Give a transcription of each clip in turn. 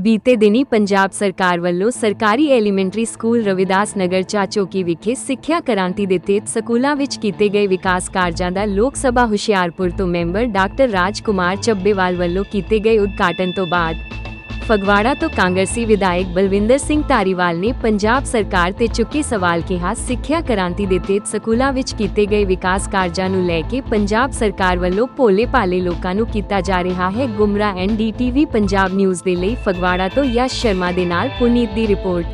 ਬੀਤੇ ਦਿਨੀ ਪੰਜਾਬ ਸਰਕਾਰ ਵੱਲੋਂ ਸਰਕਾਰੀ ਐਲੀਮੈਂਟਰੀ ਸਕੂਲ ਰਵਿਦਾਸ ਨਗਰ ਚਾਚੋਕੀ ਵਿਖੇ ਸਿੱਖਿਆ ਕ੍ਰਾਂਤੀ ਦੇ ਤਹਿਤ ਸਕੂਲਾਂ ਵਿੱਚ ਕੀਤੇ ਗਏ ਵਿਕਾਸ ਕਾਰਜਾਂ ਦਾ ਲੋਕ ਸਭਾ ਹੁਸ਼ਿਆਰਪੁਰ ਤੋਂ ਮੈਂਬਰ ਡਾਕਟਰ ਰਾਜ ਕੁਮਾਰ ਚੱਬੇਵਾਲ ਵੱਲੋਂ ਕੀਤੇ ਗਏ ਉਦਘਾਟਨ ਤੋਂ ਬਾਅਦ ਫਗਵਾੜਾ ਤੋਂ ਕਾਂਗਰਸੀ ਵਿਧਾਇਕ ਬਲਵਿੰਦਰ ਸਿੰਘ ਧਾਰੀਵਾਲ ਨੇ ਪੰਜਾਬ ਸਰਕਾਰ ਤੇ ਚੁੱਕੇ ਸਵਾਲ ਕਿਹਾ, ਸਿੱਖਿਆ ਕ੍ਰਾਂਤੀ ਦੇ ਤਹਿਤ ਸਕੂਲਾਂ ਵਿੱਚ ਕੀਤੇ ਗਏ ਵਿਕਾਸ ਕਾਰਜਾਂ ਨੂੰ ਲੈ ਕੇ ਪੰਜਾਬ ਸਰਕਾਰ ਵੱਲੋਂ ਭੋਲੇ ਭਾਲੇ ਲੋਕਾਂ ਨੂੰ ਕੀਤਾ ਜਾ ਰਿਹਾ ਹੈ। ਗੁੰਮਰਾਹ ਐਨਡੀਟੀਵੀ ਪੰਜਾਬ ਨਿਊਜ਼ ਦੇ ਲਈ ਫਗਵਾੜਾ ਤੋਂ ਯਸ਼ ਸ਼ਰਮਾ ਦੇ ਨਾਲ ਪੁਨੀਤ ਦੀ ਰਿਪੋਰਟ।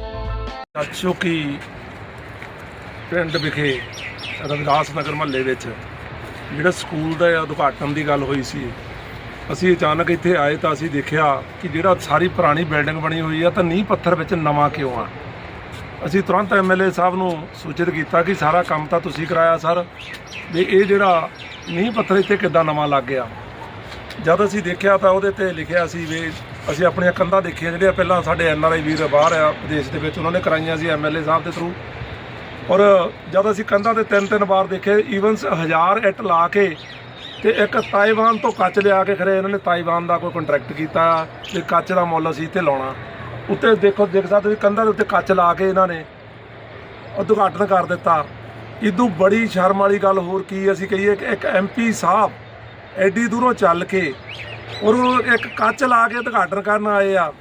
ਚਾਚੋ ਪਿੰਡ ਵਿਖੇ ਰਵਿਦਾਸ ਨਗਰ ਮਹੱਲੇ ਵਿੱਚ ਜਿਹੜਾ ਸਕੂਲ ਦਾ ਉਦਘਾਟਨ ਦੀ ਗੱਲ ਹੋਈ ਸੀ ਅਸੀਂ ਅਚਾਨਕ ਇੱਥੇ ਆਏ ਤਾਂ ਅਸੀਂ ਦੇਖਿਆ ਕਿ ਜਿਹੜਾ ਸਾਰੀ ਪੁਰਾਣੀ ਬਿਲਡਿੰਗ ਬਣੀ ਹੋਈ ਆ ਤਾਂ ਨੀਂਹ ਪੱਥਰ ਵਿੱਚ ਨਵਾਂ ਕਿਉਂ ਆ। ਅਸੀਂ ਤੁਰੰਤ ਐਮਐਲਏ ਸਾਹਿਬ ਨੂੰ ਸੂਚਿਤ ਕੀਤਾ ਕਿ ਸਾਰਾ ਕੰਮ ਤਾਂ ਤੁਸੀਂ ਕਰਾਇਆ ਸਰ, ਵੀ ਇਹ ਜਿਹੜਾ ਨੀਂਹ ਪੱਥਰ ਇੱਥੇ ਕਿੱਦਾਂ ਨਵਾਂ ਲੱਗ ਗਿਆ। ਜਦ ਅਸੀਂ ਦੇਖਿਆ ਤਾਂ ਉਹਦੇ ਤੇ ਲਿਖਿਆ ਸੀ ਵੀ ਅਸੀਂ ਆਪਣੀਆਂ ਕੰਧਾਂ ਦੇਖੀਆਂ ਜਿਹੜੀਆਂ ਪਹਿਲਾਂ ਸਾਡੇ ਐਨਆਰਆਈ ਵੀਰ ਬਾਹਰ ਆ, ਵਿਦੇਸ਼ ਦੇ ਵਿੱਚ ਉਹਨਾਂ ਨੇ ਕਰਾਈਆਂ ਸੀ ਐਮਐਲਏ ਸਾਹਿਬ ਦੇ ਥਰੂ ਔਰ ਜਦ ਅਸੀਂ ਕੰਧਾਂ ਤੇ ਤਿੰਨ ਤਿੰਨ ਵਾਰ ਦੇਖੇ ਈਵਨਸ ਹਜ਼ਾਰ ਇੱਟ ਲਾ ਕੇ ਤੇ ਇੱਕ ਤਾਈਵਾਨ ਤੋਂ ਕੱਚ ਲਿਆ ਕੇ ਖਰੇ ਇਹਨਾਂ ਨੇ ਤਾਈਵਾਨ ਦਾ ਕੋਈ ਕੰਟਰੈਕਟ ਕੀਤਾ ਤੇ ਕੱਚ ਦਾ ਮੁੱਲ ਅਸੀਂ ਇੱਥੇ ਲਾਉਣਾ। ਉੱਤੇ ਦੇਖੋ, ਦੇਖ ਸਕਦੇ ਹੋ ਕੰਧਾਂ ਦੇ ਉੱਤੇ ਕੱਚ ਲਾ ਕੇ ਇਹਨਾਂ ਨੇ ਉਦਘਾਟਨ ਕਰ ਦਿੱਤਾ। ਇਦੋਂ ਬੜੀ ਸ਼ਰਮ ਵਾਲੀ ਗੱਲ ਹੋਰ ਕੀ ਅਸੀਂ ਕਹੀਏ ਕਿ ਇੱਕ ਐਮਪੀ ਸਾਹਿਬ ਐਡੀ ਦੂਰੋਂ ਚੱਲ ਕੇ ਔਰ ਇੱਕ ਕੱਚ ਲਾ ਕੇ ਉਦਘਾਟਨ ਕਰਨ ਆਏ ਆ।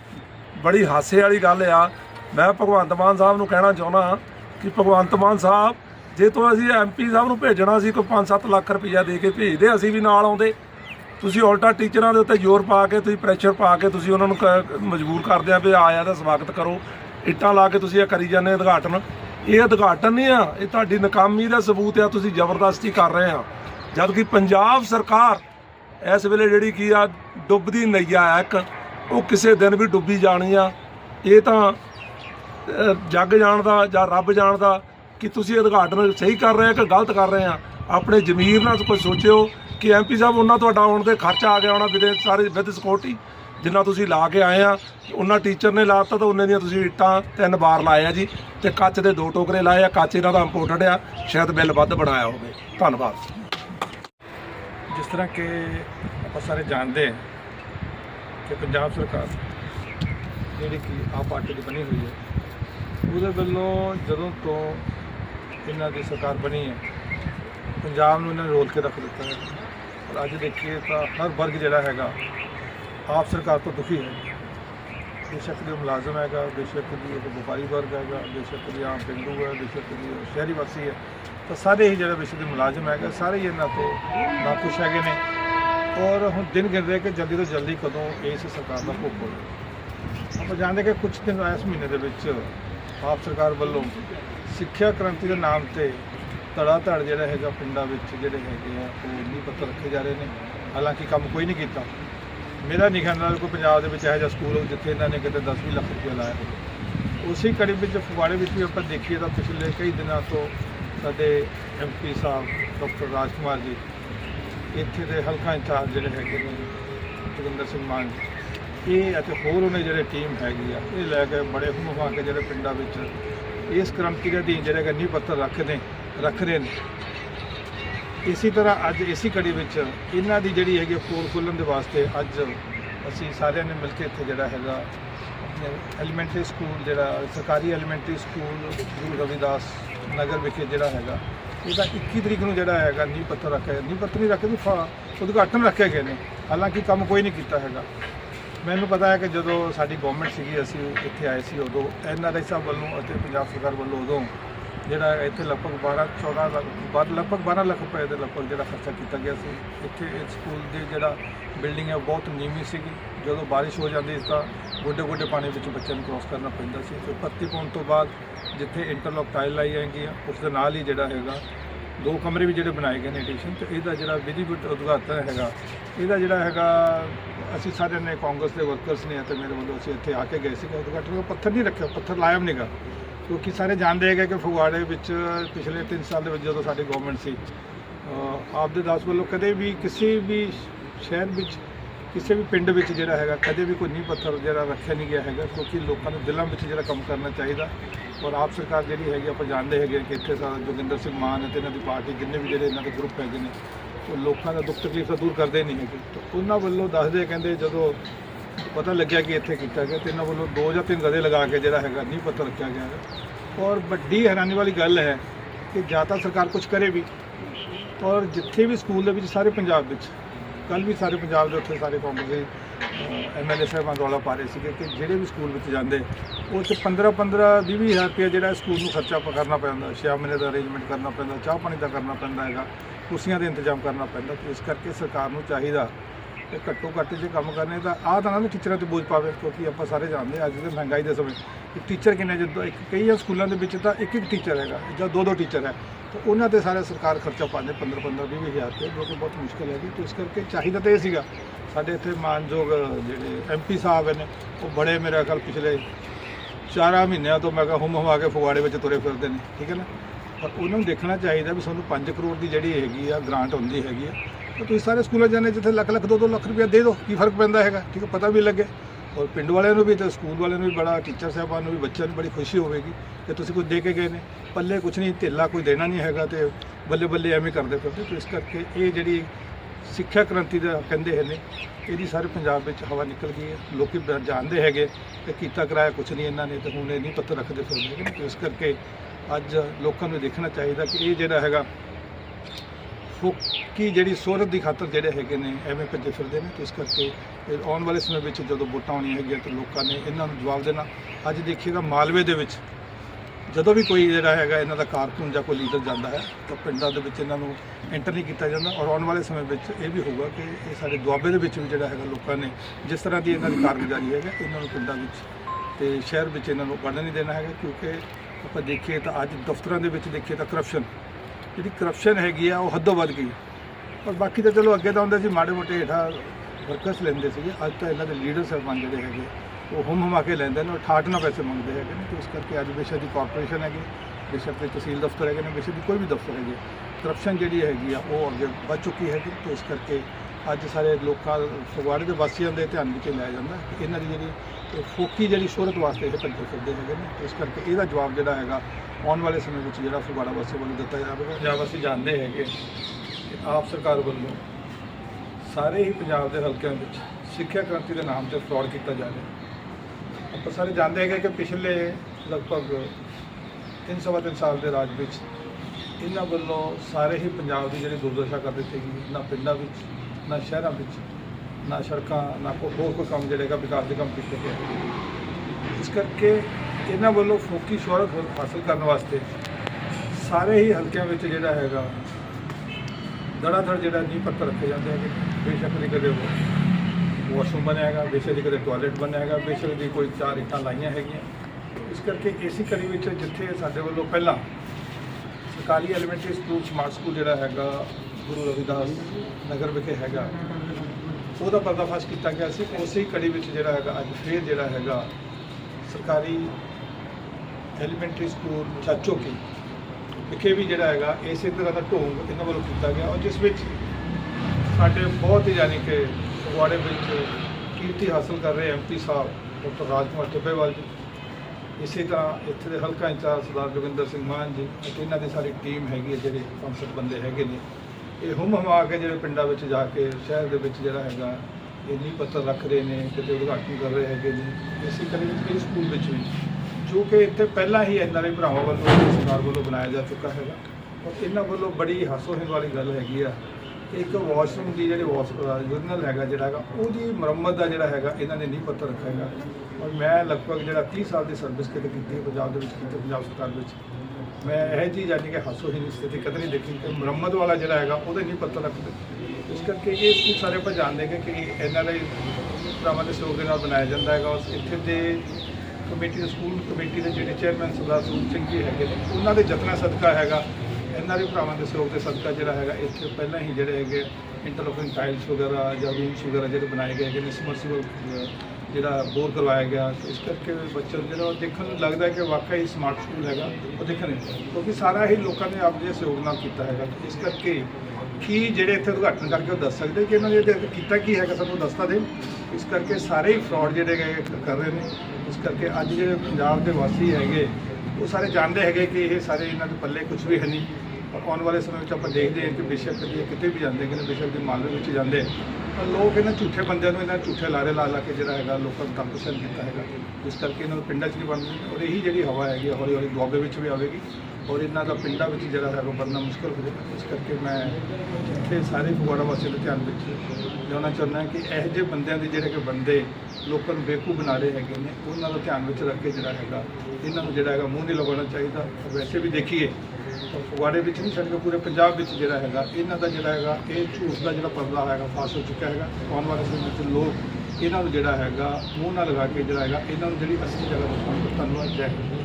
ਬੜੀ ਹਾਸੇ ਵਾਲੀ ਗੱਲ ਆ। ਮੈਂ ਭਗਵੰਤ ਮਾਨ ਸਾਹਿਬ ਨੂੰ ਕਹਿਣਾ ਚਾਹੁੰਦਾ ਕਿ ਭਗਵੰਤ ਮਾਨ ਸਾਹਿਬ ਜੇ ਤੋਂ ਅਸੀਂ ਐਮਪੀ ਸਾਹਿਬ ਨੂੰ ਭੇਜਣਾ ਸੀ ਕੋਈ 5-7 ਲੱਖ ਰੁਪਈਆ ਦੇ ਕੇ ਭੇਜਦੇ ਅਸੀਂ ਵੀ ਨਾਲ ਆਉਂਦੇ। ਤੁਸੀਂ ਉਲਟਾ ਟੀਚਰਾਂ ਦੇ ਉੱਤੇ ਜ਼ੋਰ ਪਾ ਕੇ ਤੁਸੀਂ ਪ੍ਰੈਸ਼ਰ ਪਾ ਕੇ ਤੁਸੀਂ ਉਹਨਾਂ ਨੂੰ ਕ- ਮਜਬੂਰ ਕਰਦੇ ਆ ਵੀ ਆਇਆ ਦਾ ਸਵਾਗਤ ਕਰੋ। ਇੱਟਾਂ ਲਾ ਕੇ ਤੁਸੀਂ ਇਹ ਕਰੀ ਜਾਂਦੇ ਉਦਘਾਟਨ। ਇਹ ਉਦਘਾਟਨ ਨਹੀਂ ਆ ਇਹ ਤੁਹਾਡੀ ਨਕਾਮੀ ਦਾ ਸਬੂਤ ਆ ਤੁਸੀਂ ਜ਼ਬਰਦਸਤੀ ਕਰ ਰਹੇ ਆ। ਜਦ ਕਿ ਪੰਜਾਬ ਸਰਕਾਰ ਇਸ ਵੇਲੇ ਜਿਹੜੀ ਕੀ ਆ ਡੁੱਬਦੀ ਨਈਆ ਆ ਇੱਕ ਉਹ ਕਿਸੇ ਦਿਨ ਵੀ ਡੁੱਬੀ ਜਾਣੀ ਆ। ਇਹ ਤਾਂ ਅਹ, ਜੱਗ ਜਾਣਦਾ ਜਾਂ ਰੱਬ ਜਾਣਦਾ ਕਿ ਤੁਸੀਂ ਉਦਘਾਟਨ ਸਹੀ ਕਰ ਰਹੇ ਆ ਕਿ ਗਲਤ ਕਰ ਰਹੇ ਆ? ਆਪਣੇ ਜ਼ਮੀਰ ਨਾਲ ਕੁਝ ਸੋਚਿਓ ਕਿ ਐਮਪੀ ਸਾਹਿਬ, ਉਹਨਾਂ ਤੁਹਾਡਾ ਆਉਣ ਦੇ ਖਰਚਾ ਆ ਗਿਆ ਹੋਣਾ ਵਿਦੇ ਸਾਰੇ ਵਿਦ ਸਿਕਿਉਰਿਟੀ ਜਿੰਨਾ ਤੁਸੀਂ ਲਾ ਕੇ ਆਏ ਆ, ਉਹਨਾਂ ਟੀਚਰ ਨੇ ਲਾਤਾ ਤਾਂ ਉਹਨੇ ਦੀਆਂ ਤੁਸੀਂ ਇੱਟਾਂ ਤਿੰਨ ਵਾਰ ਲਾਏ ਆ ਜੀ ਤੇ ਕੱਚ ਦੇ ਦੋ ਟੋਕਰੇ ਲਾਏ ਆ, ਕੱਚ ਇਹਨਾਂ ਦਾ ਇੰਪੋਰਟਡ ਆ, ਸ਼ਾਇਦ ਬਿੱਲ ਵੱਧ ਬਣਾਇਆ ਹੋਵੇ। ਧੰਨਵਾਦ। ਜਿਸ ਤਰ੍ਹਾਂ ਕਿ ਆਪਾਂ ਸਾਰੇ ਜਾਣਦੇ ਹਾਂ ਕਿ ਪੰਜਾਬ ਸਰਕਾਰ ਜਿਹੜੀ ਕਿ ਆਪ ਪਾਰਟੀ ਦੀ ਬਣੀ ਹੋਈ ਹੈ, ਉਹਦੇ ਵੱਲੋਂ ਜਦੋਂ ਤੋਂ ਇਹਨਾਂ ਦੀ ਸਰਕਾਰ ਬਣੀ ਹੈ। ਪੰਜਾਬ ਨੂੰ ਇਹਨਾਂ ਨੇ ਰੋਲ ਕੇ ਰੱਖ ਦਿੱਤਾ ਹੈ। ਪਰ ਅੱਜ ਦੇਖੀਏ ਤਾਂ ਹਰ ਵਰਗ ਜਿਹੜਾ ਹੈਗਾ, ਆਪ ਸਰਕਾਰ ਤੋਂ ਦੁਖੀ ਹੈ। ਬੇਸ਼ੱਕ ਦੇ ਮੁਲਾਜ਼ਮ ਹੈਗਾ, ਬੇਸ਼ੱਕ ਦੀ ਇੱਕ ਵਪਾਰੀ ਵਰਗ ਹੈਗਾ, ਬੇਸ਼ੱਕ ਦੀ ਆਮ ਪਿੰਡੂ ਹੈ, ਬੇਸ਼ੱਕ ਦੀ ਸ਼ਹਿਰੀ ਵਾਸੀ ਹੈ, ਤਾਂ ਸਾਰੇ ਹੀ ਜਿਹੜਾ ਵਿਸ਼ੇ ਦੇ ਮੁਲਾਜ਼ਮ ਹੈਗਾ, ਸਾਰੇ ਹੀ ਇਹਨਾਂ ਤੋਂ ਨਾਖੁਸ਼ ਹੈਗੇ ਨੇ। ਔਰ ਹੁਣ ਦਿਨ ਗਿਣ ਰਹੇ ਕਿ ਜਲਦੀ ਤੋਂ ਜਲਦੀ ਕਦੋਂ ਇਸ ਸਰਕਾਰ ਦਾ ਭੁੱਖ ਹੋਵੇ। ਆਪਾਂ ਜਾਣਦੇ ਕਿ ਕੁਝ ਦਿਨ ਇਸ ਮਹੀਨੇ ਦੇ ਵਿੱਚ ਆਪ ਸਰਕਾਰ ਵੱਲੋਂ ਸਿੱਖਿਆ ਕ੍ਰਾਂਤੀ ਦੇ ਨਾਮ ਤੇ ਧੜਾ ਧੜ ਜਿਹੜਾ ਹੈਗਾ ਪਿੰਡਾਂ ਵਿੱਚ ਜਿਹੜੇ ਹੈਗੇ ਆ, ਉਹ ਨੀਂਹ ਪੱਤਰ ਰੱਖੇ ਜਾ ਰਹੇ ਨੇ। ਹਾਲਾਂਕਿ ਕੰਮ ਕੋਈ ਨਹੀਂ ਕੀਤਾ। ਮੇਰਾ ਨਹੀਂ ਖਿਆਲ ਨਾਲ ਕੋਈ ਪੰਜਾਬ ਦੇ ਵਿੱਚ ਇਹੋ ਜਿਹਾ ਸਕੂਲ ਹੋਵੇ ਜਿੱਥੇ ਇਹਨਾਂ ਨੇ ਕਿਤੇ 10 ਲੱਖ ਰੁਪਏ ਲਾਇਆ ਹੋਵੇ। ਉਸੇ ਕੜੀ ਵਿੱਚ ਫਗਵਾੜੇ ਵਿੱਚ ਵੀ ਆਪਾਂ ਦੇਖੀਏ ਤਾਂ ਪਿਛਲੇ ਕਈ ਦਿਨਾਂ ਤੋਂ ਸਾਡੇ ਐਮਪੀ ਸਾਹਿਬ, ਡਾਕਟਰ ਰਾਜਕੁਮਾਰ ਜੀ, ਇੱਥੇ ਦੇ ਹਲਕਾ ਇੰਚਾਰਜ ਜਿਹੜੇ ਹੈਗੇ ਨੇ, ਜੋਗਿੰਦਰ ਸਿੰਘ ਮਾਨ ਜੀ, ਇਹ ਅਤੇ ਹੋਰ ਉਹਨੇ ਜਿਹੜੇ ਟੀਮ ਹੈਗੀ ਆ, ਇਹ ਲੈ ਕੇ ਬੜੇ ਹੁਮਾ ਕੇ ਜਿਹੜੇ ਪਿੰਡਾਂ ਵਿੱਚ ਇਸ ਕ੍ਰਾਂਤੀ ਦੇ ਅਧੀਨ ਜਿਹੜੇ ਨੀਂਹ ਪੱਥਰ ਰੱਖਦੇ ਰੱਖਦੇ ਨੇ। ਇਸੇ ਤਰ੍ਹਾਂ ਅੱਜ ਇਸੇ ਕੜੀ ਵਿੱਚ ਇਹਨਾਂ ਦੀ ਜਿਹੜੀ ਹੈਗੀ ਪੋਲ ਖੋਲ੍ਹਣ ਦੇ ਵਾਸਤੇ ਅੱਜ ਅਸੀਂ ਸਾਰਿਆਂ ਨੇ ਮਿਲ ਕੇ ਇੱਥੇ ਜਿਹੜਾ ਹੈਗਾ ਐਲੀਮੈਂਟਰੀ ਸਕੂਲ ਜਿਹੜਾ ਸਰਕਾਰੀ ਐਲੀਮੈਂਟਰੀ ਸਕੂਲ ਗੁਰੂ ਰਵਿਦਾਸ ਨਗਰ ਵਿਖੇ ਜਿਹੜਾ ਹੈਗਾ, ਇਹਦਾ 21 ਤਰੀਕ ਨੂੰ ਜਿਹੜਾ ਹੈਗਾ ਨੀਂਹ ਪੱਥਰ ਰੱਖਿਆ ਨੀਂਹ ਪੱਥਰ ਨਹੀਂ ਰੱਖੇ ਤੇ ਉਦਘਾਟਨ ਰੱਖੇ ਗਏ ਨੇ। ਹਾਲਾਂਕਿ ਕੰਮ ਕੋਈ ਨਹੀਂ ਕੀਤਾ ਹੈਗਾ। ਮੈਨੂੰ ਪਤਾ ਹੈ ਕਿ ਜਦੋਂ ਸਾਡੀ ਗਵਰਨਮੈਂਟ ਸੀਗੀ, ਅਸੀਂ ਇੱਥੇ ਆਏ ਸੀ ਉਦੋਂ ਐਨਆਰਆਈ ਸਾਹਿਬ ਵੱਲੋਂ ਅਤੇ ਪੰਜਾਬ ਸਰਕਾਰ ਵੱਲੋਂ ਉਦੋਂ, ਜਿਹੜਾ ਇੱਥੇ ਲਗਭਗ 12 14 ਲੱਖ ਬਾਅਦ ਲਗਭਗ 12 ਲੱਖ ਰੁਪਏ ਦੇ ਲਗਭਗ ਜਿਹੜਾ ਖਰਚਾ ਕੀਤਾ ਗਿਆ ਸੀ। ਇੱਥੇ ਇਸ ਸਕੂਲ ਦੇ ਜਿਹੜਾ ਬਿਲਡਿੰਗ ਹੈ, ਉਹ ਬਹੁਤ ਨੀਵੀਂ ਸੀਗੀ। ਜਦੋਂ ਬਾਰਿਸ਼ ਹੋ ਜਾਂਦੀ ਸੀ ਤਾਂ ਗੋਡੇ ਗੋਡੇ ਪਾਣੀ ਵਿੱਚ ਬੱਚਿਆਂ ਨੂੰ ਕ੍ਰੋਸ ਕਰਨਾ ਪੈਂਦਾ ਸੀ। ਫਿਰ ਪੱਤੀ ਪਾਉਣ ਤੋਂ ਬਾਅਦ ਜਿੱਥੇ ਇੰਟਰਲੌਕ ਟਾਈਲ ਲਾਈ ਜਾਏਗੀ ਉਸ ਦੇ ਨਾਲ ਹੀ ਜਿਹੜਾ ਹੈਗਾ, ਦੋ ਕਮਰੇ ਵੀ ਜਿਹੜੇ ਬਣਾਏ ਗਏ ਨੇ ਐਡੀਸ਼ਨ ਤੇ ਇਹਦਾ ਜਿਹੜਾ ਵਿਧੀਵਤ ਉਦਘਾਟਨ ਹੈਗਾ, ਇਹਦਾ ਜਿਹੜਾ ਹੈਗਾ ਅਸੀਂ ਸਾਰਿਆਂ ਨੇ ਕਾਂਗਰਸ ਦੇ ਵਰਕਰਸ ਨੇ ਅਤੇ ਮੇਰੇ ਵੱਲੋਂ ਅਸੀਂ ਇੱਥੇ ਆ ਕੇ ਗਏ ਸੀ ਉਦਘਾਟਨ ਦਾ ਪੱਥਰ ਨਹੀਂ ਰੱਖਿਆ, ਪੱਥਰ ਲਾਇਆ ਵੀ ਨਹੀਂਗਾ। ਕਿਉਂਕਿ ਸਾਰੇ ਜਾਣਦੇ ਹੈਗੇ ਕਿ ਫਗਵਾੜੇ ਵਿੱਚ ਪਿਛਲੇ 3 ਸਾਲ ਦੇ ਵਿੱਚ ਜਦੋਂ ਸਾਡੀ ਗਵਰਨਮੈਂਟ ਸੀ ਆਪ ਦੇ ਦਾਸ ਵੱਲੋਂ ਕਦੇ ਵੀ ਕਿਸੇ ਵੀ ਸ਼ਹਿਰ ਵਿੱਚ, ਕਿਸੇ ਵੀ ਪਿੰਡ ਵਿੱਚ ਜਿਹੜਾ ਹੈਗਾ, ਕਦੇ ਵੀ ਕੋਈ ਨੀਂਹ ਪੱਥਰ ਜਿਹੜਾ ਰੱਖਿਆ ਨਹੀਂ ਗਿਆ ਹੈਗਾ, ਕਿਉਂਕਿ ਲੋਕਾਂ ਦੇ ਦਿਲਾਂ ਵਿੱਚ ਜਿਹੜਾ ਕੰਮ ਕਰਨਾ ਚਾਹੀਦਾ। ਔਰ ਆਪ ਸਰਕਾਰ ਜਿਹੜੀ ਹੈਗੀ, ਆਪਾਂ ਜਾਣਦੇ ਹੈਗੇ ਕਿ ਇੱਥੇ ਸਾਡਾ ਜੋਗਿੰਦਰ ਸਿੰਘ ਮਾਨ ਅਤੇ ਇਹਨਾਂ ਦੀ ਪਾਰਟੀ, ਜਿੰਨੇ ਵੀ ਜਿਹੜੇ ਇਹਨਾਂ ਦੇ ਗਰੁੱਪ ਹੈਗੇ ਨੇ ਲੋਕਾਂ ਦਾ ਦੁੱਖ ਤਕਲੀਫ ਤਾਂ ਦੂਰ ਕਰਦੇ ਨਹੀਂ ਹੈਗੇ। ਤੇ ਉਹਨਾਂ ਵੱਲੋਂ ਦੱਸਦੇ ਕਹਿੰਦੇ ਜਦੋਂ ਪਤਾ ਲੱਗਿਆ ਕਿ ਇੱਥੇ ਕੀਤਾ ਗਿਆ ਤੇ ਇਹਨਾਂ ਵੱਲੋਂ ਦੋ ਜਾਂ ਤਿੰਨ ਗਦੇ ਲਗਾ ਕੇ ਜਿਹੜਾ ਹੈਗਾ ਨਹੀਂ ਪਤਾ ਰੱਖਿਆ ਗਿਆ ਹੈ। ਔਰ ਵੱਡੀ ਹੈਰਾਨੀ ਵਾਲੀ ਗੱਲ ਹੈ ਕਿ ਜਾਂ ਤਾਂ ਸਰਕਾਰ ਕੁਝ ਕਰੇ ਵੀ ਔਰ ਜਿੱਥੇ ਵੀ ਸਕੂਲ ਦੇ ਵਿੱਚ ਸਾਰੇ ਪੰਜਾਬ ਵਿੱਚ ਕੱਲ ਵੀ ਸਾਰੇ ਪੰਜਾਬ ਦੇ ਉੱਥੇ ਸਾਰੇ ਕਾਂਗਰਸੀ ਐਮਐਲਏ ਸਾਹਿਬਾਨ ਰੌਲਾ ਪਾ ਰਹੇ ਸੀਗੇ ਕਿ ਜਿਹੜੇ ਵੀ ਸਕੂਲ ਵਿੱਚ ਜਾਂਦੇ, ਉਹ 'ਚ 15 15 20 ਵੀਹ ਹਜ਼ਾਰ ਰੁਪਏ ਜਿਹੜਾ ਸਕੂਲ ਨੂੰ ਖਰਚਾ ਕਰਨਾ ਪੈਂਦਾ ਛੇ ਮਹੀਨੇ ਦਾ ਅਰੇਂਜਮੈਂਟ ਕਰਨਾ ਪੈਂਦਾ, ਚਾਹ ਪਾਣੀ ਦਾ ਕਰਨਾ ਪੈਂਦਾ ਹੈਗਾ। ਕੁਰਸੀਆਂ ਦੇ ਇੰਤਜ਼ਾਮ ਕਰਨਾ ਪੈਂਦਾ ਤੇ ਇਸ ਕਰਕੇ ਸਰਕਾਰ ਨੂੰ ਚਾਹੀਦਾ ਕਿ ਘੱਟੋ ਘੱਟ ਜੇ ਕੰਮ ਕਰਨੇ ਤਾਂ ਆਹ ਤਾਂ ਨਾ ਟੀਚਰਾਂ ਤੇ ਬੋਝ ਪਾਵੇ, ਕਿਉਂਕਿ ਆਪਾਂ ਸਾਰੇ ਜਾਣਦੇ ਹਾਂ ਅੱਜ ਦੇ ਮਹਿੰਗਾਈ ਦੇ ਸਮੇਂ ਇੱਕ ਟੀਚਰ ਕਿੰਨੇ ਜਦੋਂ ਇੱਕ ਕਈ ਸਕੂਲਾਂ ਦੇ ਵਿੱਚ ਤਾਂ ਇੱਕ ਇੱਕ ਟੀਚਰ ਹੈਗਾ, ਜਾਂ ਦੋ ਦੋ ਟੀਚਰ ਹੈ, ਤਾਂ ਉਹਨਾਂ ਤੇ ਸਾਰੇ ਸਰਕਾਰ ਖਰਚਾ ਪਾਉਂਦੇ 15 15 20 ਹਜ਼ਾਰ ਰੁਪਏ, ਜੋ ਕਿ ਬਹੁਤ ਮੁਸ਼ਕਲ ਹੈ ਜੀ ਤੇ ਇਸ ਕਰਕੇ ਚਾਹੀਦਾ ਤਾਂ ਇਹ ਸੀਗਾ। ਸਾਡੇ ਇੱਥੇ ਮਾਨਯੋਗ ਜਿਹੜੇ ਐਮਪੀ ਸਾਹਿਬ ਨੇ, ਉਹ ਬੜੇ ਮੇਰੇ ਖਿਆਲ ਪਿਛਲੇ ਚਾਰਾਂ ਮਹੀਨਿਆਂ ਤੋਂ ਮੈਂ ਕਿਹਾ ਹੁਮ ਹੁਮਾ ਕੇ ਫਗਵਾੜੇ ਵਿੱਚ ਤੁਰੇ ਫਿਰਦੇ ਨੇ, ਠੀਕ ਹੈ ਨਾ? ਪਰ ਉਹਨਾਂ ਨੂੰ ਦੇਖਣਾ ਚਾਹੀਦਾ ਵੀ ਸਾਨੂੰ 5 ਕਰੋੜ ਦੀ ਜਿਹੜੀ ਹੈਗੀ ਆ ਗ੍ਰਾਂਟ ਹੁੰਦੀ ਹੈਗੀ ਆ। ਤਾਂ ਤੁਸੀਂ ਸਾਰੇ ਸਕੂਲਾਂ ਜਾਂਦੇ ਜਿੱਥੇ ਲੱਖ ਲੱਖ, ਦੋ ਦੋ ਲੱਖ ਰੁਪਇਆ ਦੇ ਦਿਓ, ਕੀ ਫ਼ਰਕ ਪੈਂਦਾ ਹੈਗਾ? ਠੀਕ ਹੈ ਪਤਾ ਵੀ ਲੱਗੇ। ਔਰ ਪਿੰਡ ਵਾਲਿਆਂ ਨੂੰ ਵੀ ਤੇ ਸਕੂਲ ਵਾਲਿਆਂ ਨੂੰ ਵੀ ਬੜਾ ਟੀਚਰ ਸਾਹਿਬਾਨ ਨੂੰ ਵੀ, ਬੱਚਿਆਂ ਨੂੰ ਬੜੀ ਖੁਸ਼ੀ ਹੋਵੇਗੀ ਕਿ ਤੁਸੀਂ ਕੁਝ ਦੇ ਕੇ ਗਏ ਨੇ। ਪੱਲੇ ਕੁਝ ਨਹੀਂ ਢਿੱਲਾ ਕੋਈ ਦੇਣਾ ਨਹੀਂ ਹੈਗਾ ਤੇ ਬੱਲੇ ਬੱਲੇ ਐਵੇਂ ਕਰਦੇ ਫਿਰਦੇ। ਤੇ ਇਸ ਕਰਕੇ ਇਹ ਜਿਹੜੀ ਸਿੱਖਿਆ ਕ੍ਰਾਂਤੀ ਦਾ ਕਹਿੰਦੇ ਹੈ ਨੇ, ਇਹਦੀ ਸਾਰੇ ਪੰਜਾਬ ਵਿੱਚ ਹਵਾ ਨਿਕਲ ਗਈ ਹੈ। ਲੋਕੀ ਜਾਣਦੇ ਹੈਗੇ ਕਿ ਕੀਤਾ ਕਰਾਇਆ ਕੁਝ ਨਹੀਂ ਇਹਨਾਂ ਨੇ ਤੇ ਹੁਣ ਇਹ ਨਹੀਂ ਪੱਤਰ ਰੱਖਦੇ ਫਿਰਦੇ ਹੈਗੇ ਨੇ। ਇਸ ਕਰਕੇ ਅੱਜ ਲੋਕਾਂ ਨੂੰ ਦੇਖਣਾ ਚਾਹੀਦਾ ਕਿ ਇਹ ਜਿਹੜਾ ਹੈਗਾ, ਫੋਕੀ ਜਿਹੜੀ ਸੋਹਰਤ ਦੀ ਖਾਤਰ ਜਿਹੜੇ ਹੈਗੇ ਨੇ, ਐਵੇਂ ਭੱਜੇ ਫਿਰਦੇ ਨੇ, ਤੇ ਇਸ ਕਰਕੇ ਇਹ ਆਉਣ ਵਾਲੇ ਸਮੇਂ ਵਿੱਚ ਜਦੋਂ ਵੋਟਾਂ ਆਉਣੀਆਂ ਹੈਗੀਆਂ ਤੇ ਲੋਕਾਂ ਨੇ ਇਹਨਾਂ ਨੂੰ ਜਵਾਬ ਦੇਣਾ। ਅੱਜ ਦੇਖੀਏਗਾ ਮਾਲਵੇ ਦੇ ਵਿੱਚ, ਜਦੋਂ ਵੀ ਕੋਈ ਜਿਹੜਾ ਹੈਗਾ ਇਹਨਾਂ ਦਾ ਕਾਰਕੁਨ ਜਾਂ ਕੋਈ ਲੀਡਰ ਜਾਂਦਾ ਹੈ, ਤਾਂ ਪਿੰਡਾਂ ਦੇ ਵਿੱਚ ਇਹਨਾਂ ਨੂੰ ਐਂਟਰ ਨਹੀਂ ਕੀਤਾ ਜਾਂਦਾ ਔਰ ਆਉਣ ਵਾਲੇ ਸਮੇਂ ਵਿੱਚ ਇਹ ਵੀ ਹੋਊਗਾ ਕਿ ਇਹ ਸਾਡੇ ਦੁਆਬੇ ਦੇ ਵਿੱਚ ਵੀ ਜਿਹੜਾ ਹੈਗਾ ਲੋਕਾਂ ਨੇ ਜਿਸ ਤਰ੍ਹਾਂ ਦੀ ਇਹਨਾਂ ਦੀ ਕਾਰਗੁਜ਼ਾਰੀ ਹੈਗਾ, ਇਹਨਾਂ ਨੂੰ ਪਿੰਡਾਂ ਵਿੱਚ ਤੇ ਸ਼ਹਿਰ ਵਿੱਚ ਇਹਨਾਂ ਨੂੰ ਵੜਨ ਨਹੀਂ ਦੇਣਾ ਹੈਗਾ ਕਿਉਂਕਿ ਆਪਾਂ ਦੇਖੀਏ ਤਾਂ ਅੱਜ ਦਫ਼ਤਰਾਂ ਦੇ ਵਿੱਚ ਦੇਖੀਏ ਤਾਂ ਕਰਪਸ਼ਨ ਜਿਹੜੀ ਕਰਪਸ਼ਨ ਹੈਗੀ ਆ, ਉਹ ਹੱਦੋਂ ਵੱਧ ਗਈ। ਔਰ ਬਾਕੀ ਤਾਂ ਚਲੋ ਅੱਗੇ ਤਾਂ ਹੁੰਦਾ ਸੀ ਮਾੜੇ ਮੋਟੇ ਹੇਠਾਂ ਵਰਕਰਸ ਲੈਂਦੇ ਸੀਗੇ, ਅੱਜ ਤਾਂ ਇਹਨਾਂ ਦੇ ਲੀਡਰ ਸਾਹਿਬਾਨ ਜਿਹੜੇ ਹੈਗੇ, ਉਹ ਹੁਮ ਹਮਾ ਕੇ ਲੈਂਦੇ ਨੇ ਔਰ ਠਾਠ ਨਾਲ ਪੈਸੇ ਮੰਗਦੇ ਹੈਗੇ ਨੇ, ਤੇ ਇਸ ਕਰਕੇ ਅੱਜ ਬੇਸ਼ੱਕ ਦੀ ਕਾਰਪੋਰੇਸ਼ਨ ਹੈਗੀ, ਬੇਸ਼ੱਕ ਦੇ ਤਹਿਸੀਲ ਦਫ਼ਤਰ ਹੈਗੇ ਨੇ, ਬੇਸ਼ੱਕ ਦੀ ਕੋਈ ਵੀ ਦਫ਼ਤਰ ਹੈਗੇ। ਕਰਪਸ਼ਨ ਜਿਹੜੀ ਹੈਗੀ ਆ, ਉਹ ਅੱਗੇ ਵੱਧ ਚੁੱਕੀ ਹੈਗੀ, ਤੇ ਇਸ ਕਰਕੇ ਅੱਜ ਸਾਰੇ ਲੋਕਾਂ ਫਗਵਾੜੇ ਦੇ ਵਾਸੀਆਂ ਦੇ ਧਿਆਨ ਵਿੱਚ ਲਿਆ ਜਾਂਦਾ ਕਿ ਇਹਨਾਂ ਦੀ ਜਿਹੜੀ ਇਹ ਫੋਕੀ ਜਿਹੜੀ ਸ਼ੋਹਰਤ ਵਾਸਤੇ ਇਹ ਭੱਜੇ ਫਿਰਦੇ ਹੈਗੇ ਨੇ। ਇਸ ਕਰਕੇ ਇਹਦਾ ਜਵਾਬ ਜਿਹੜਾ ਹੈਗਾ, ਆਉਣ ਵਾਲੇ ਸਮੇਂ ਵਿੱਚ ਜਿਹੜਾ ਫਗਵਾੜਾ ਵਾਸੀਆਂ ਵੱਲੋਂ ਦਿੱਤਾ ਜਾਵੇਗਾ। ਜਾਂ ਅਸੀਂ ਜਾਣਦੇ ਹੈਗੇ ਕਿ ਆਪ ਸਰਕਾਰ ਵੱਲੋਂ ਸਾਰੇ ਹੀ ਪੰਜਾਬ ਦੇ ਹਲਕਿਆਂ ਵਿੱਚ ਸਿੱਖਿਆ ਕ੍ਰਾਂਤੀ ਦੇ ਨਾਮ ਤੇ ਫਰਾਡ ਕੀਤਾ ਜਾ ਰਿਹਾ। ਆਪਾਂ ਸਾਰੇ ਜਾਣਦੇ ਹੈਗੇ ਕਿ ਪਿਛਲੇ ਲਗਭਗ 3-3 ਸਾਲ ਦੇ ਰਾਜ ਵਿੱਚ ਇਹਨਾਂ ਵੱਲੋਂ ਸਾਰੇ ਹੀ ਪੰਜਾਬ ਦੀ ਜਿਹੜੀ ਦੁਰਦਸ਼ਾ ਕਰ ਦਿੱਤੀ ਗਈ ਨਾ ਪਿੰਡਾਂ ਵਿੱਚ ਨਾ ਸ਼ਹਿਰਾਂ ਵਿੱਚ, ਨਾ ਸੜਕਾਂ, ਨਾ ਕੋਈ ਹੋਰ ਕੋਈ ਕੰਮ ਜਿਹੜੇ ਹੈਗਾ ਵਿਕਾਸ ਦੇ ਕੰਮ ਕੀਤੇ ਗਏ। ਇਸ ਕਰਕੇ ਇਹਨਾਂ ਵੱਲੋਂ ਫੋਕੀ ਸ਼ੋਹਰਤ ਹਾਸਲ ਕਰਨ ਵਾਸਤੇ ਸਾਰੇ ਹੀ ਹਲਕਿਆਂ ਵਿੱਚ ਜਿਹੜਾ ਹੈਗਾ ਧੜ ਜਿਹੜਾ ਨੀਂਹ ਪੱਥਰ ਰੱਖੇ ਜਾਂਦੇ ਹੈਗੇ। ਬੇਸ਼ੱਕ ਦੀ ਕਦੇ ਵਾਸ਼ਰੂਮ ਬਣਿਆ ਹੈਗਾ, ਬੇਸ਼ੱਕ ਦੀ ਕਦੇ ਟਾਇਲਟ ਬਣਿਆ ਹੈਗਾ, ਬੇਸ਼ੱਕ ਦੀ ਕੋਈ ਚਾਰ ਇੱਟਾਂ ਲਾਈਆਂ ਹੈਗੀਆਂ। ਇਸ ਕਰਕੇ ਏਸੀ ਕਰੀ ਵਿੱਚ ਜਿੱਥੇ ਸਾਡੇ ਵੱਲੋਂ ਪਹਿਲਾਂ ਸਰਕਾਰੀ ਐਲੀਮੈਂਟਰੀ ਸਕੂਲ, ਸਮਾਰਟ ਸਕੂਲ ਜਿਹੜਾ ਹੈਗਾ ਗੁਰੂ ਰਵਿਦਾਸ ਨਗਰ ਵਿਖੇ ਹੈਗਾ। ਉਹਦਾ ਪਰਦਾਫਾਸ਼ ਕੀਤਾ ਗਿਆ ਸੀ। ਉਸੇ ਹੀ ਕੜੀ ਵਿੱਚ ਜਿਹੜਾ ਹੈਗਾ, ਅੱਜ ਫੇਰ ਜਿਹੜਾ ਹੈਗਾ, ਸਰਕਾਰੀ ਐਲੀਮੈਂਟਰੀ ਸਕੂਲ ਚਾਚੋ ਕੀ ਵਿਖੇ ਵੀ ਜਿਹੜਾ ਹੈਗਾ, ਇਸੇ ਤਰ੍ਹਾਂ ਦਾ ਢੋਂਗ ਇਹਨਾਂ ਵੱਲੋਂ ਕੀਤਾ ਗਿਆ। ਔਰ ਜਿਸ ਵਿੱਚ ਸਾਡੇ ਬਹੁਤ ਹੀ ਯਾਨੀ ਕਿ ਫਗਵਾੜੇ ਵਿੱਚ ਕੀਰਤੀ ਹਾਸਲ ਕਰ ਰਹੇ ਐਮਪੀ ਸਾਹਿਬ, ਡਾਕਟਰ ਰਾਜਕੁਮਾਰ ਟਿੱਬੇਵਾਲ ਜੀ। ਇਸੇ ਤਰ੍ਹਾਂ ਇੱਥੇ ਦੇ ਹਲਕਾ ਇੰਚਾਰਜ ਸਰਦਾਰ ਜੋਗਿੰਦਰ ਸਿੰਘ ਮਾਨ ਜੀ ਅਤੇ ਇਹਨਾਂ ਦੀ ਸਾਰੀ ਟੀਮ ਹੈਗੀ ਹੈ, ਜਿਹੜੇ ਸੱਤ ਬੰਦੇ ਹੈਗੇ ਨੇ। ਇਹ ਹੁਮ ਹਮਾ ਕੇ ਜਿਹੜੇ ਪਿੰਡਾਂ ਵਿੱਚ ਜਾ ਕੇ, ਸ਼ਹਿਰ ਦੇ ਵਿੱਚ ਜਿਹੜਾ ਹੈਗਾ, ਇਹ ਨੀਂਹ ਪੱਥਰ ਰੱਖ ਰਹੇ ਨੇ, ਕਿਤੇ ਉਦਘਾਟਨ ਕਰ ਰਹੇ ਹੈਗੇ ਨੇ, ਇਸੇ ਕਰੀ ਇਸ ਸਕੂਲ ਵਿੱਚ ਵੀ। ਜੋ ਕਿ ਇੱਥੇ ਪਹਿਲਾਂ ਹੀ ਇਹਨਾਂ ਦੇ ਭਰਾਵਾਂ ਵੱਲੋਂ, ਸਰਕਾਰ ਵੱਲੋਂ ਬਣਾਇਆ ਜਾ ਚੁੱਕਾ ਹੈਗਾ। ਔਰ ਇਹਨਾਂ ਵੱਲੋਂ ਬੜੀ ਹਾਸੋਹੀਣ ਵਾਲੀ ਗੱਲ ਹੈਗੀ ਆ। ਇੱਕ ਵਾਸ਼ਰੂਮ ਦੀ ਜਿਹੜੀ ਵਾਸ਼ ਯੂਰੀਨਲ ਹੈਗਾ ਜਿਹੜਾ ਹੈਗਾ, ਉਹਦੀ ਮੁਰੰਮਤ ਦਾ ਜਿਹੜਾ ਹੈਗਾ, ਇਹਨਾਂ ਨੇ ਨਹੀਂ ਪੱਤਰ ਰੱਖਿਆ ਹੈਗਾ। ਔਰ ਮੈਂ ਲਗਭਗ ਜਿਹੜਾ 30 ਸਾਲ ਦੀ ਸਰਵਿਸ ਕਿਤੇ ਕੀਤੀ ਪੰਜਾਬ ਦੇ ਵਿੱਚ ਕੀਤੀ ਪੰਜਾਬ ਸਰਕਾਰ ਵਿੱਚ। ਮੈਂ ਇਹ ਚੀਜ਼ ਜਾਣੀ ਕਿ ਹਾਸੋਹੀਣ ਸਥਿਤੀ, ਕਦੇ ਨਹੀਂ ਦੇਖੀ ਕਿ ਮੁਰੰਮਤ ਵਾਲਾ ਜਿਹੜਾ ਹੈਗਾ, ਉਹਦੇ ਨਹੀਂ ਪੱਤਰ ਰੱਖਦੇ। ਇਸ ਕਰਕੇ ਇਹ ਸਕੂਲ ਸਾਰੇ ਆਪਾਂ ਜਾਣਦੇ ਕਿ ਕਿ ਇਹਨਾਂ ਦੇ ਭਰਾਵਾਂ ਦੇ ਸਹਿਯੋਗ ਦੇ ਨਾਲ ਬਣਾਇਆ ਜਾਂਦਾ ਹੈਗਾ। ਉਸ ਇੱਥੇ ਦੇ ਕਮੇਟੀ ਦੇ ਸਕੂਲ ਕਮੇਟੀ ਦੇ ਜਿਹੜੇ ਚੇਅਰਮੈਨ ਸਰਦਾਰ ਸੂਰ ਸਿੰਘ ਜੀ ਹੈਗੇ ਉਹਨਾਂ ਦੇ ਯਤਨਾਂ ਸਦਕਾ ਹੈਗਾ। ਇਹਨਾਂ ਦੇ ਭਰਾਵਾਂ ਦੇ ਸਹਿਯੋਗ ਦੇ ਸਦਕਾ ਜਿਹੜਾ ਹੈਗਾ, ਇੱਥੇ ਪਹਿਲਾਂ ਹੀ ਜਿਹੜੇ ਹੈਗੇ ਇੰਟਰਲੋਕਿੰਗ ਟਾਈਲਸ ਵਗੈਰਾ ਜਾਂ ਰੂਮਸ ਵਗੈਰਾ ਜਿਹੜੇ ਬਣਾਏ ਗਏ ਹੈਗੇ ਨੇ ਸਮਰਸੀਬਲ ਜਿਹੜਾ ਬੋਰ ਕਰਵਾਇਆ ਗਿਆ। ਇਸ ਕਰਕੇ ਬੱਚਿਆਂ ਨੂੰ ਜਿਹੜਾ ਉਹ ਦੇਖਣ ਨੂੰ ਲੱਗਦਾ ਹੈ ਕਿ ਵਾਕਈ ਸਮਾਰਟ ਸਕੂਲ ਹੈਗਾ, ਉਹ ਦੇਖਣ ਕਿਉਂਕਿ ਸਾਰਾ ਹੀ ਲੋਕਾਂ ਨੇ ਆਪਣੇ ਸਹਿਯੋਗ ਨਾਲ ਕੀਤਾ ਹੈਗਾ। ਤੇ ਇਸ ਕਰਕੇ ਕੀ ਜਿਹੜੇ ਇੱਥੇ ਉਦਘਾਟਨ ਕਰਕੇ ਉਹ ਦੱਸ ਸਕਦੇ ਕਿ ਇਹਨਾਂ ਨੇ ਕੀਤਾ ਕੀ ਹੈਗਾ, ਸਾਨੂੰ ਦੱਸਤਾ ਦੇਣ ਇਸ ਕਰਕੇ ਸਾਰੇ ਹੀ ਫਰਾਡ ਜਿਹੜੇ ਹੈਗੇ ਕਰ ਰਹੇ ਨੇ। ਇਸ ਕਰਕੇ ਅੱਜ ਜਿਹੜੇ ਪੰਜਾਬ ਦੇ ਵਾਸੀ ਹੈਗੇ ਉਹ ਸਾਰੇ ਜਾਣਦੇ ਹੈਗੇ ਕਿ ਇਹ ਸਾਰੇ ਇਹਨਾਂ ਦੇ ਪੱਲੇ ਕੁਝ ਵੀ ਹੈ ਨਹੀਂ। ਪਰ ਆਉਣ ਵਾਲੇ ਸਮੇਂ ਵਿੱਚ ਆਪਾਂ ਦੇਖਦੇ ਹਾਂ ਕਿ ਬੇਸ਼ੱਕ ਜੇ ਕਿਤੇ ਵੀ ਜਾਂਦੇ ਕਿ ਬੇਸ਼ੱਕ ਦੇ ਮਾਲਵੇ ਵਿੱਚ ਜਾਂਦੇ। ਪਰ ਲੋਕ ਇਹਨਾਂ ਝੂਠੇ ਬੰਦਿਆਂ ਨੂੰ ਇਹਨਾਂ ਝੂਠੇ ਲਾਰੇ ਲਾ ਲਾ ਕੇ ਜਿਹੜਾ ਹੈਗਾ ਲੋਕਾਂ ਨੂੰ ਤੰਗ ਕੀਤਾ ਹੈਗਾ। ਇਸ ਕਰਕੇ ਇਹਨਾਂ ਨੂੰ ਪਿੰਡਾਂ 'ਚ ਨਹੀਂ ਬਣਦੀ ਔਰ ਇਹੀ ਜਿਹੜੀ ਹਵਾ ਹੈਗੀ ਆ, ਹੌਲੀ ਹੌਲੀ ਦੁਆਬੇ ਵਿੱਚ ਵੀ ਆਵੇਗੀ। ਔਰ ਇਹਨਾਂ ਦਾ ਪਿੰਡਾਂ ਵਿੱਚ ਜਿਹੜਾ ਹੈਗਾ ਬਣਨਾ ਮੁਸ਼ਕਲ ਹੋ ਜਾਏਗਾ ਇਸ ਕਰਕੇ ਮੈਂ ਇੱਥੇ ਸਾਰੇ ਫਗਵਾੜਾ ਵਾਸੀਆਂ ਦੇ ਧਿਆਨ ਵਿੱਚ ਲਿਆਉਣਾ ਚਾਹੁੰਦਾ ਕਿ ਇਹੋ ਜਿਹੇ ਬੰਦਿਆਂ ਦੇ ਜਿਹੜੇ ਕਿ ਬੰਦੇ ਲੋਕਾਂ ਨੂੰ ਬੇਵਕੂਫ ਬਣਾ ਰਹੇ ਹੈਗੇ ਨੇ, ਉਹਨਾਂ ਦਾ ਧਿਆਨ ਵਿੱਚ ਰੱਖ ਕੇ ਜਿਹੜਾ ਹੈਗਾ, ਇਹਨਾਂ ਨੂੰ ਜਿਹੜਾ ਹੈਗਾ ਮੂੰਹ ਨਹੀਂ ਲਗਾਉਣਾ ਚਾਹੀਦਾ। ਔਰ ਵੈਸੇ ਵੀ ਦੇਖੀਏ ਫਗਵਾੜੇ ਵਿੱਚ ਨਹੀਂ ਛੱਡ ਕੇ ਪੂਰੇ ਪੰਜਾਬ ਵਿੱਚ ਜਿਹੜਾ ਹੈਗਾ, ਇਹਨਾਂ ਦਾ ਜਿਹੜਾ ਹੈਗਾ, ਇਹ ਝੂਠ ਦਾ ਜਿਹੜਾ ਪਰਦਾ ਹੈਗਾ, ਫਾਸ ਹੋ ਚੁੱਕਾ ਹੈਗਾ। ਆਉਣ ਵਾਲੇ ਸਮੇਂ ਵਿੱਚ ਲੋਕ ਇਹਨਾਂ ਨੂੰ ਜਿਹੜਾ ਹੈਗਾ ਮੂੰਹ ਨਾਲ ਲਗਾ ਕੇ ਜਿਹੜਾ ਹੈਗਾ, ਇਹਨਾਂ ਨੂੰ ਜਿਹੜੀ ਅਸਲੀ ਜਗ੍ਹਾ ਦਿਖਾਉਣ ਧੰਨਵਾਦ, ਜੈ ਹਿੰਦ।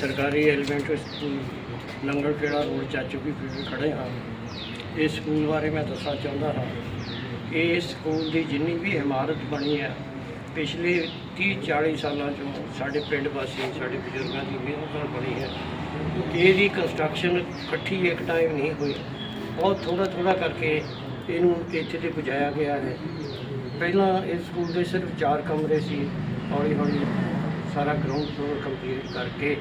ਸਰਕਾਰੀ elementary school Langar Khera road Chachoki field ਖੜੇ ਹਾਂ। ਇਸ ਸਕੂਲ ਬਾਰੇ ਮੈਂ ਦੱਸਣਾ ਚਾਹੁੰਦਾ ਹਾਂ। ਇਹ ਸਕੂਲ ਦੀ ਜਿੰਨੀ ਵੀ ਇਮਾਰਤ ਬਣੀ ਹੈ, ਪਿਛਲੇ 30 40 ਸਾਲਾਂ ਤੋਂ ਸਾਡੇ ਪਿੰਡ ਵਾਸੀ, ਸਾਡੇ ਬਜ਼ੁਰਗਾਂ ਦੀ ਮਿਹਨਤ ਨਾਲ ਬਣੀ ਹੈ। ਇਹਦੀ ਕੰਸਟਰਕਸ਼ਨ ਇਕੱਠੀ ਇੱਕ ਟਾਈਮ ਨਹੀਂ ਹੋਈ। ਬਹੁਤ ਥੋੜਾ ਥੋੜਾ ਕਰਕੇ ਇਹਨੂੰ ਇੱਥੇ ਤੇ ਪਹੁੰਚਾਇਆ ਗਿਆ ਹੈ। ਪਹਿਲਾਂ ਇਸ ਸਕੂਲ ਦੇ ਸਿਰਫ 4 ਕਮਰੇ ਸੀ ਹੌਲੀ ਹੌਲੀ ਸਾਰਾ ਗਰਾਊਂਡ ਫਲੋਰ ਕੰਪਲੀਟ ਕਰਕੇ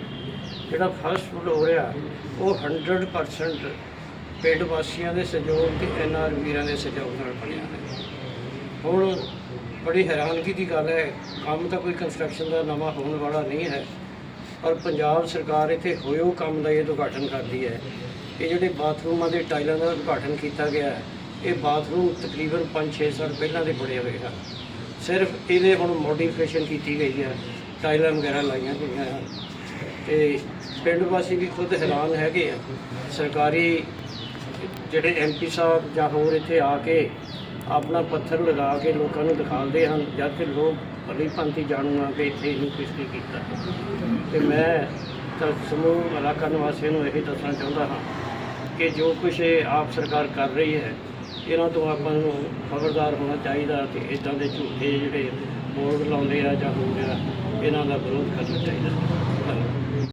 ਜਿਹੜਾ ਫਸਟ ਫਲੋਰ ਆ ਉਹ 100% ਪਿੰਡ ਵਾਸੀਆਂ ਦੇ ਸਹਿਯੋਗ ਤੇ ਐਨਆਰ ਵੀਰਾਂ ਦੇ ਸਹਿਯੋਗ ਨਾਲ ਬਣਿਆ ਹੈ। ਹੁਣ ਬੜੀ ਹੈਰਾਨਗੀ ਦੀ ਗੱਲ ਹੈ, ਕੰਮ ਤਾਂ ਕੋਈ ਕੰਸਟਰਕਸ਼ਨ ਦਾ ਨਵਾਂ ਹੋਣ ਵਾਲਾ ਨਹੀਂ ਹੈ, ਪਰ ਪੰਜਾਬ ਸਰਕਾਰ ਇੱਥੇ ਹੋਇਓ ਕੰਮ ਦਾ ਇਹ ਉਦਘਾਟਨ ਕਰਦੀ ਹੈ। ਇਹ ਜਿਹੜੇ ਬਾਥਰੂਮਾਂ ਦੇ ਟਾਈਲਾਂ ਦਾ ਉਦਘਾਟਨ ਕੀਤਾ ਗਿਆ ਹੈ, ਇਹ ਬਾਥਰੂਮ ਤਕਰੀਬਨ 5-6 ਸਾਲ ਪਹਿਲਾਂ ਦੇ ਬਣੇ ਹੋਏ ਹਨ। ਸਿਰਫ ਇਹਦੇ ਹੁਣ ਮੋਡੀਫਿਕੇਸ਼ਨ ਕੀਤੀ ਗਈ ਹੈ ਟਾਈਲਾਂ ਵਗੈਰਾ ਲਾਈਆਂ ਗਈਆਂ ਹਨ। ਤੇ ਪਿੰਡ ਵਾਸੀ ਵੀ ਖੁਦ ਹੈਰਾਨ ਹੈਗੇ ਆ। ਸਰਕਾਰੀ ਜਿਹੜੇ ਐਮਪੀ ਸਾਹਿਬ ਜਾਂ ਹੋਰ ਇੱਥੇ ਆ ਕੇ ਆਪਣਾ ਪੱਥਰ ਲਗਾ ਕੇ ਲੋਕਾਂ ਨੂੰ ਦਿਖਾਉਂਦੇ ਹਨ, ਜਦ ਕਿ ਲੋਕ ਭਲੀ ਭਾਂਤੀ ਜਾਣੂ ਆ ਕਿ ਇੱਥੇ ਇਹਨੂੰ ਕਿਸ ਨੇ ਕੀਤਾ। ਤੇ ਮੈਂ ਤਾਂ ਸਮੂਹ ਇਲਾਕਾ ਨਿਵਾਸੀਆਂ ਨੂੰ ਇਹ ਦੱਸਣਾ ਚਾਹੁੰਦਾ ਹਾਂ ਕਿ ਜੋ ਕੁਝ ਆਪ ਸਰਕਾਰ ਕਰ ਰਹੀ ਹੈ, ਇਹਨਾਂ ਤੋਂ ਆਪਾਂ ਨੂੰ ਖਬਰਦਾਰ ਹੋਣਾ ਚਾਹੀਦਾ ਤੇ ਇਦਾਂ ਦੇ ਝੂਠੇ ਜਿਹੜੇ ਬੋਰਡ ਲਾਉਂਦੇ ਆ ਜਾਂ ਹੁੰਦੇ ਆ, ਇਹਨਾਂ ਦਾ ਵਿਰੋਧ ਕਰਨਾ ਚਾਹੀਦਾ।